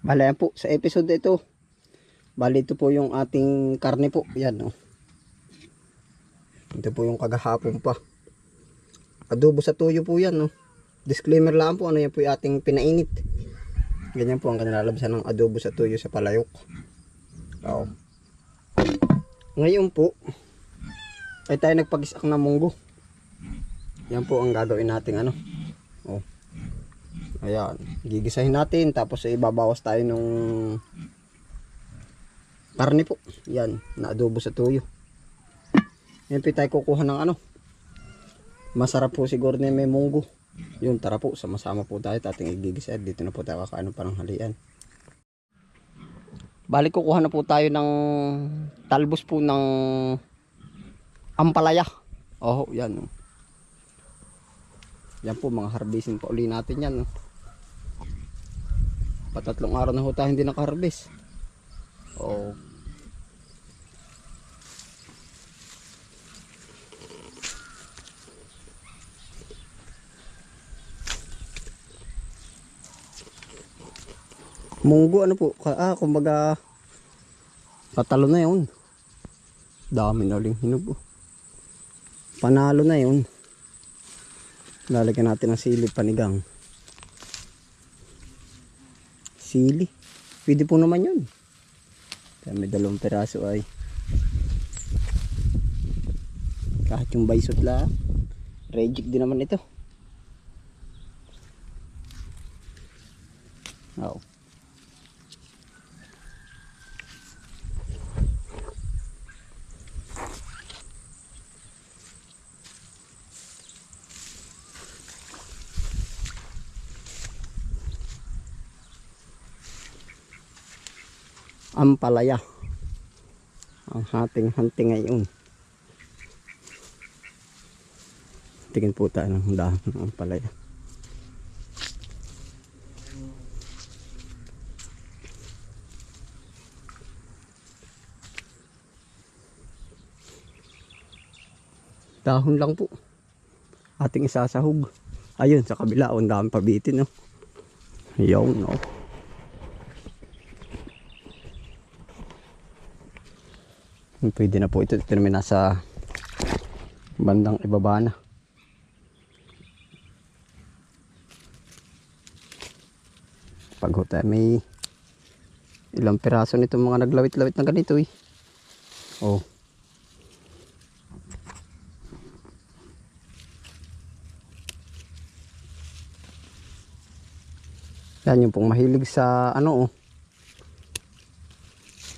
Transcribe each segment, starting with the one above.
Bale yan po, sa episode ito, bali ito po yung ating karne po. Yan oh. Ito po yung kagahapon pa. Adobo sa tuyo po yan oh. Disclaimer lang po, ano yan po yung ating pinainit. Ganyan po ang kanilalabsan ng adobo sa tuyo sa palayok. Oo. Ngayon po, ay tayo nagpag-isak ng munggo. Yan po ang gagawin natin ano. Ayan, gigisahin natin tapos ay babawas tayo nung karne po. Yan, na adobo sa tuyo. Yan po tayo kukuha ng ano. Masarap po siguro na may munggo. Yun, tara po, sama-sama po tayo at ating igigisa. Dito na po tayo kakain ng pananghalian. Balik kukuha na po tayo ng talbos po ng ampalaya. Oh, yan. Yan po, mga harvesting pa uli natin yan. oh. Patatlong araw na ho tayo hindi naka-harvest. Oh. Munggo ano po? Ah, kumbaga patalo na yun. Dami na uling hinog. oh. Panalo na yun. Lalagyan natin ng sili panigang. Sili. Pwede po naman yun. May dalawang peraso ay. Kahit yung baysot lang. Reject din naman ito. Oo. Ampalaya. Ang ating hunting ngayon. Tingin po tayo ng dahon ng ampalaya. Dahon lang po. Ating isasahog. Ayun, sa kabila. Ang dami pabitin. No? Ayun, no. Pwede na po ito. Ito naman nasa bandang ibaba na. Pag ho tayo may ilang piraso nito mga naglawit-lawit na ganito eh. Oh. Yan yung pong mahilig sa ano oh.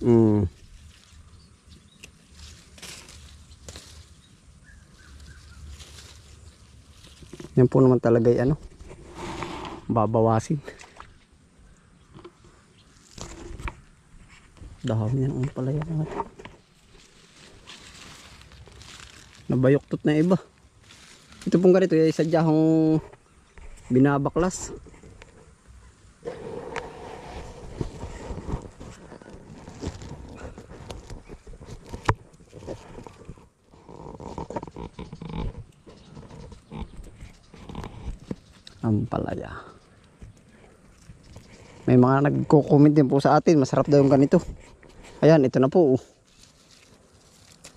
Mm. Yan po naman talaga ay ano, babawasin. Dahon yan ang palaya natin. Nabayoktot na iba. Ito pong ganito ay sadya hong binabaklas. Ang palaya. May mga nagko-comment din po sa atin, masarap daw yung ganito. Ayan, ito na po. Oh.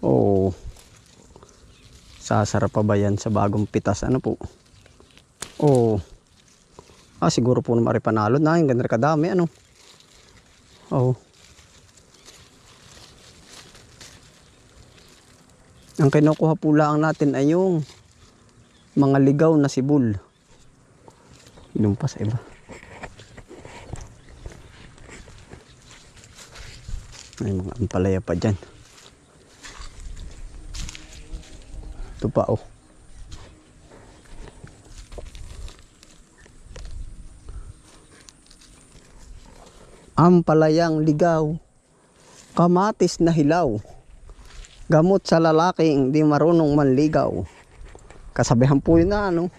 oh. Sasarap pa ba yan sa bagong pitas? Ano po? Oh. Ah, siguro po naman panalo na. Yung ganda kadami, ano? Oh. Ang kinukuha po lang natin ay yung mga ligaw na sibul. Ilong pa sa iba. May mga ampalaya pa dyan. Ito pa oh. Ampalayang ligaw. Kamatis na hilaw. Gamot sa lalaking di marunong manligaw. Kasabihan po yun na ano.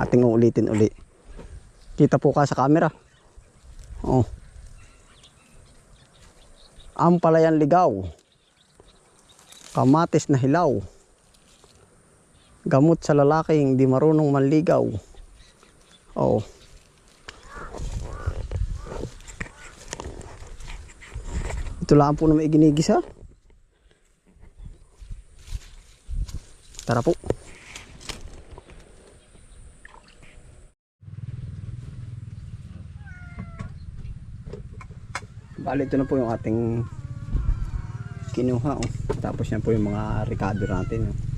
Ating uulitin uli. Kita po ka sa camera. Oh. Ampalayan ligaw. Kamatis na hilaw. Gamot sa lalaking di marunong manligaw. Oh. Ito lang po na may ginigisa. Tara po. Bali, ito na po yung ating kinuha. Oh. Tapos yan po yung mga ricado natin. Oh.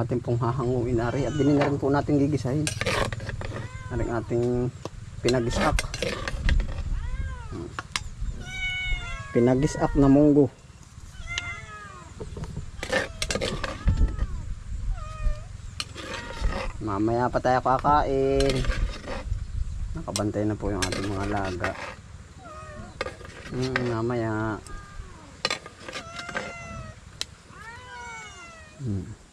Ating pong hahanguin ari. At din na rin po natin gigisahin. Aring ating pinag-isak na munggo. Mamaya pa tayo kakain. Nakabantay na po yung ating mga laga hmm, mamaya. Hmm.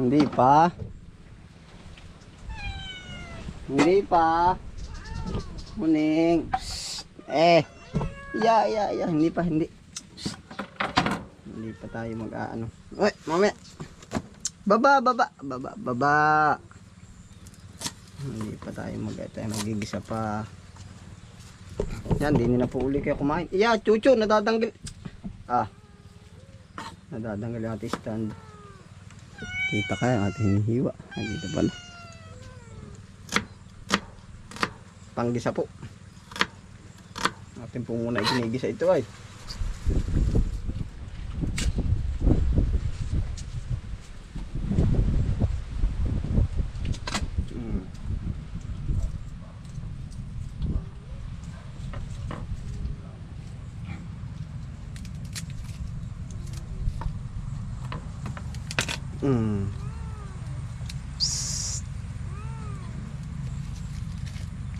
Hindi pa. Hindi pa. Muning. Eh. Ya, ya, ya. Hindi pa, hindi. Hindi pa tayo mag-aano. Uy, mamaya. Baba, baba, baba, baba. Hindi pa tayo mag tayo magigisa pa. Yan, hindi na po uli kayo kumain. Iya, chucho, nadadanggal. Ah. Nadadanggal yung ating stand. Kita kaya ang ating hinihiwa. Ay, dito pala. Panggisa po. Atin po muna iginigisa ito ay. Mm.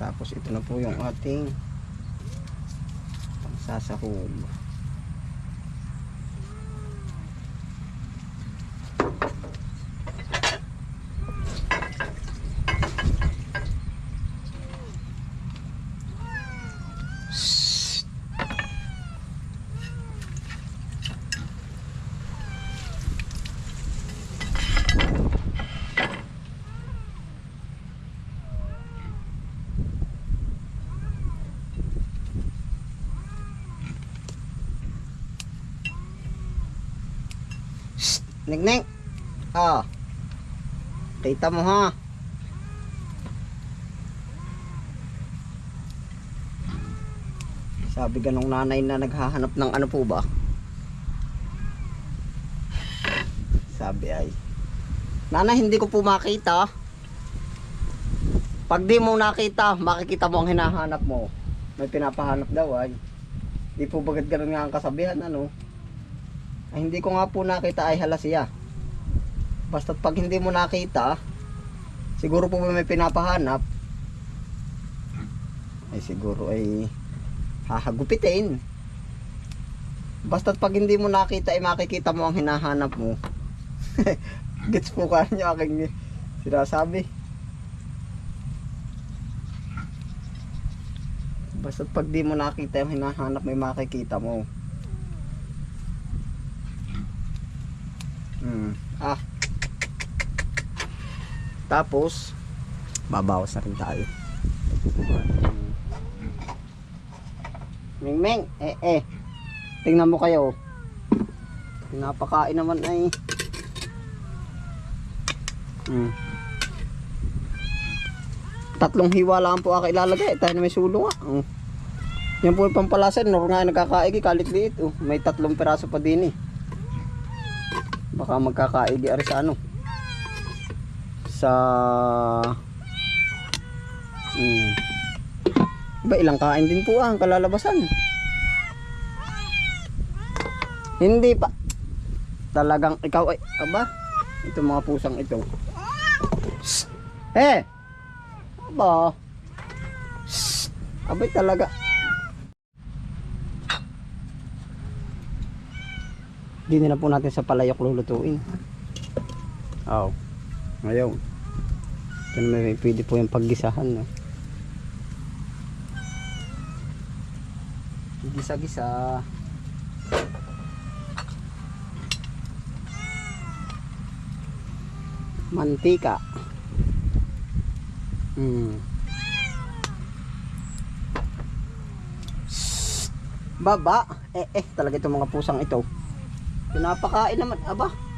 Tapos ito na po yung ating pagsasahog. Psst. Ning. Ah. Kita mo ha. Sabi ganong nanay na naghahanap ng ano po ba? Sabi ay. Nanay, hindi ko po makita. Pag di mo nakita, makikita mo ang hinahanap mo. May pinapahanap daw ay. Di po bagad ganun nga ang kasabihan ano. Ay, hindi ko nga po nakita ay hala siya. Basta pag hindi mo nakita, siguro po may pinapahanap. Ay siguro ay hahagupitin. Basta pag hindi mo nakita ay makikita mo ang hinahanap mo. Gets po ka niyo aking sinasabi. Basta pag di mo nakita yung hinahanap may makikita mo. Hmm. Ah. Tapos, babawas na rin tayo. Ming Ming, eh eh. Tingnan mo kayo. Pinapakain naman ay. Hmm. Tatlong hiwa lang po ako ilalagay. Tayo na may sulo nga. Oh. Yan po yung pampalasan. Nor nga nagkakaigi. Kalit liit. Oh. May tatlong piraso pa din eh. Baka magkakaigi ari sa ano. Sa... Hmm. Ba ilang kain din po ah, ang kalalabasan. Hindi pa. Talagang ikaw ay, aba, itong mga pusang ito. Eh! Aba! Shh! Abay talaga. Hindi na po natin sa palayok lulutuin. Oh. Ngayon. Ito na may pwede po yung paggisahan. No? Gisa-gisa. Mantika. Hmm. Baba. Eh eh talaga itong mga pusang ito. Pinapakain naman. Aba.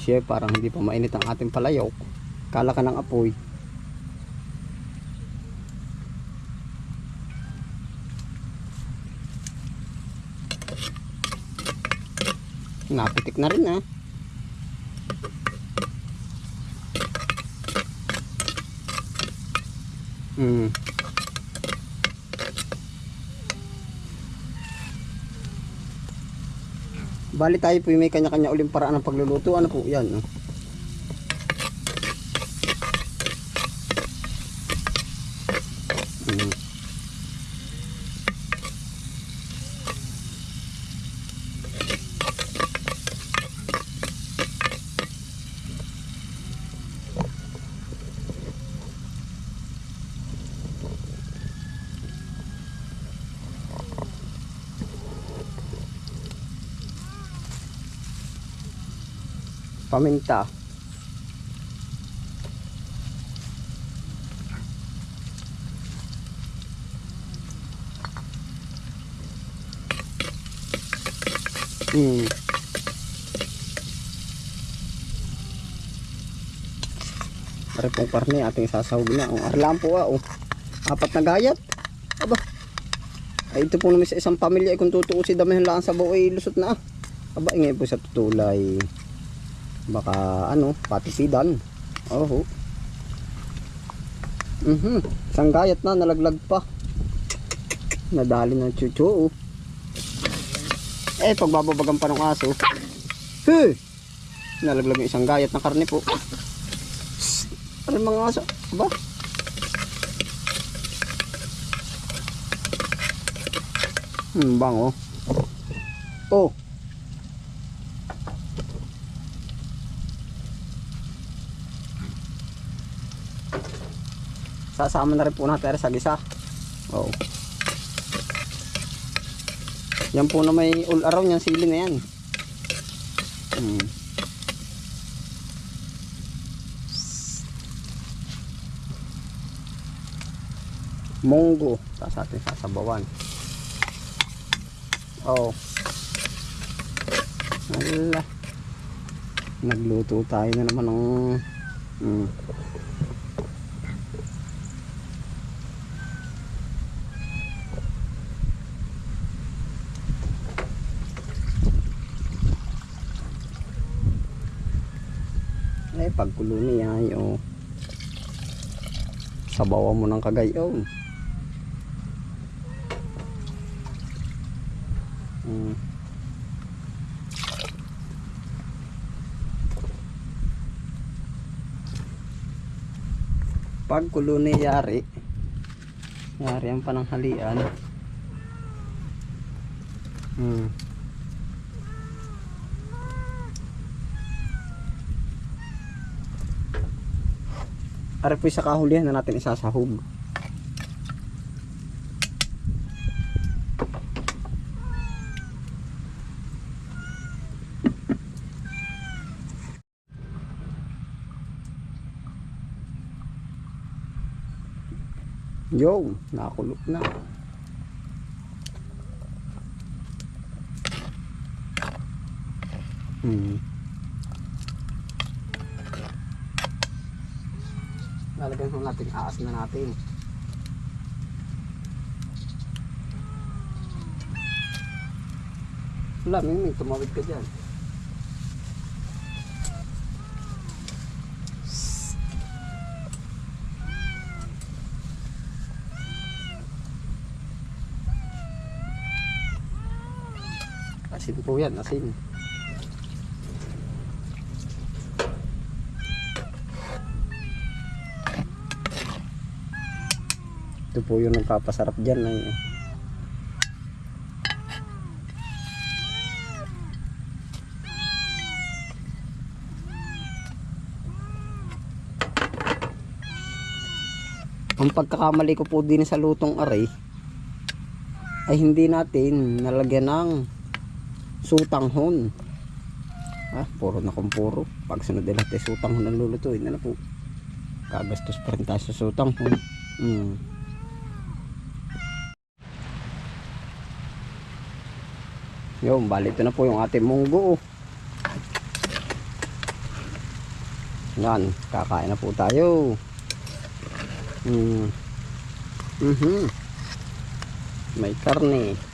Siya, parang hindi pa mainit ang ating palayok. Kala ka ng apoy. Napitik na rin ha. Hmm. Bali tayo po may kanya-kanya uling paraan ng pagluluto. Ano po yan? No? Mm. Paminta. Hmm. Pare pong karne ating sasahog na. Ang arlam po ah. Oh. Apat na gayat. Aba. Ay ito po naman sa isang pamilya. ay Kung tutuusin damihan lang sa buo ay lusot na ah. Aba ingay po sa tutulay. Baka ano, patisidan. Oh. Mhm. Isang gayat na nalaglag pa. Nadali ng chuchu. oh. Eh, pagbababagan pa ng aso. Hey! Nalaglag yung isang gayat na karne po. Ano mga aso? Ba? Hmm, bango. Oh. Sasama na rin po natin sa gisa. Oh. Yan po na may all around yung sili na yan. Hmm. Munggo. Tapos atin sasabawan. Oh. Ala. Nagluto tayo na naman ng hmm. Eh, pagkulo niya, yung sabawan mo ng kagayon. Mm. Pagkulo ni Yari, Yari ang pananghalian. Hmm. Ari po sa kahulihan na natin isasahog. Yo, nakakulot na. Hmm. Lalagyan ho natin, aas na natin. Wala, Mingming, tumawid ka dyan. Asin po yan, asin. Ito po yung nagpapasarap dyan. Ay, ang pagkakamali ko po din sa lutong aray ay hindi natin nalagyan ng sutanghon. Ah, puro na kung puro. Pag sunod nila tayo sutanghon ang lulutuin. Ano po? Kagastos pa rin tayo sa sutanghon. Hmm. Yung, bali ito na po yung ating munggo. Yan, kakain na po tayo. Hmm. Mhm. May karne.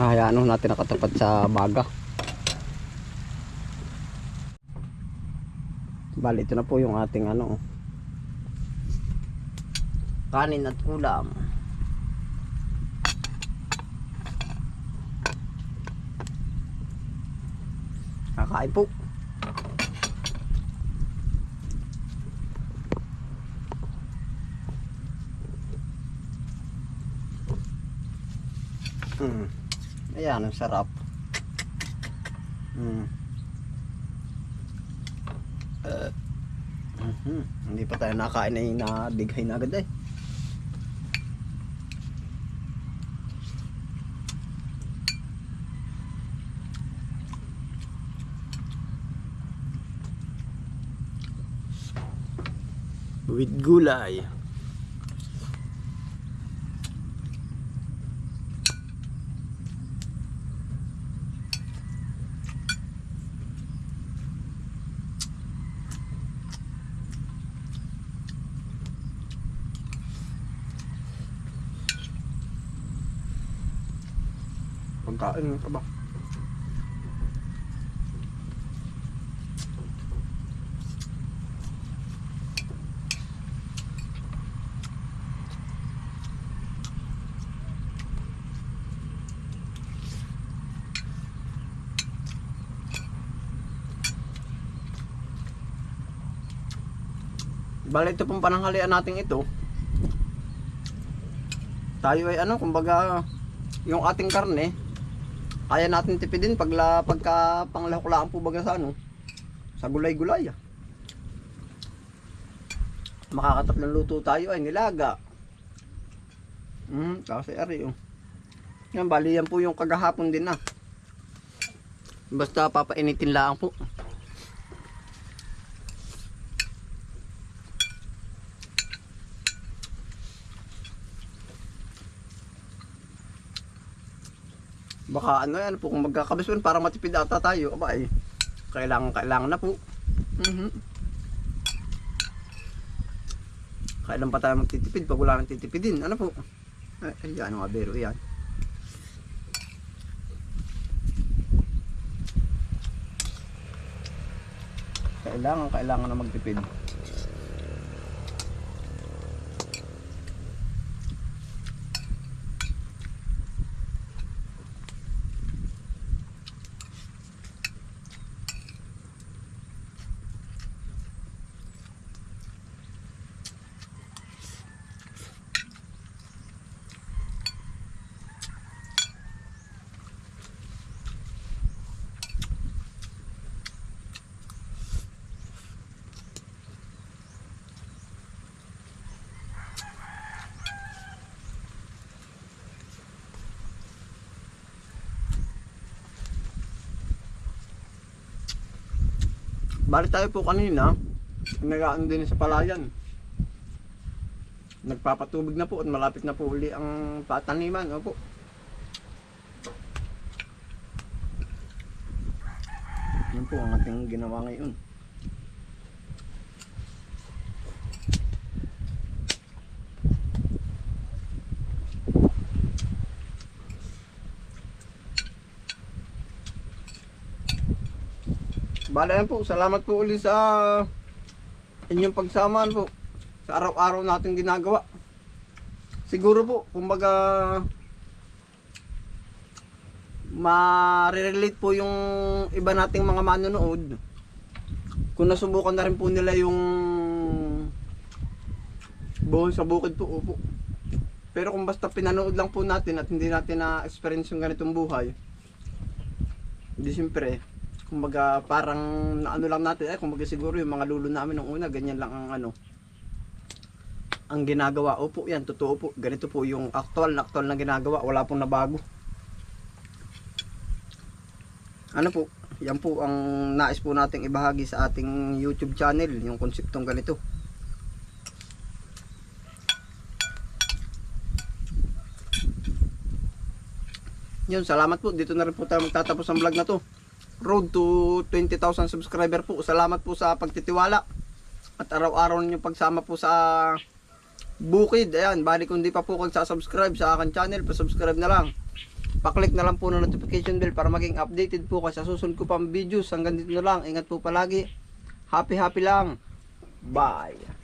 Ah, hayaan ho natin nakatapat sa baga. Bali, ito na po yung ating ano. Kanin at ulam. Kakain po. Hmm. Ayan, ang sarap. Hmm. Uh, mhm. Hindi pa tayo nakain ay nadighay na agad eh. With gulay. Pagkain ka ba? Bali ito pong pananghalian natin ito. Tayo ay ano, kumbaga yung ating karne kaya natin tipidin pag la, pagka panglahuklaan po baga sa ano sa gulay-gulay ah. makakatatlong luto tayo ay nilaga. Hmm kasi ari oh. Yan bali yan po yung kagahapon din ah. Basta papainitin lang po baka ano yan po kung magkakabisuan para matipid ata tayo. Aba eh kailangan kailangan na po. Mhm kailan pa tayo magtitipid pag wala nang titipidin? Ano po? Ay, ay yan mga bero yan. Kailangan kailangan na magtipid Bali tayo po kanina, nagaan din sa palayan. nagpapatubig na po at malapit na po uli ang pataniman. Opo. Yan po ang ating ginawa ngayon. Bala yan po. Salamat po ulit sa inyong pagsamaan po sa araw-araw natin ginagawa. Siguro po, kumbaga ma-relate po yung iba nating mga manonood. Kung nasubukan na rin po nila yung buhol sa bukid po, opo. Pero kung basta pinanood lang po natin at hindi natin na-experience yung ganitong buhay, hindi siyempre, kumbaga parang naano lang natin, eh, kumbaga siguro yung mga lulo namin nung una, ganyan lang ang ano, ang ginagawa. Opo, yan, totoo po. Ganito po yung actual na actual na ginagawa. Wala pong nabago. Ano po, yan po ang nais po nating ibahagi sa ating YouTube channel, yung konseptong ganito. Yun, salamat po. Dito na rin po tayo magtatapos ang vlog na to. Road to 20,000 subscriber po. Salamat po sa pagtitiwala. At araw-araw ninyong pagsama po sa bukid. Ayan, bali kung di pa po kayo subscribe sa akin channel, pa-subscribe na lang. Pa-click na lang po ng notification bell para maging updated po kayo sa susunod ko pang videos. Hanggang dito na lang. Ingat po palagi. Happy happy lang. Bye.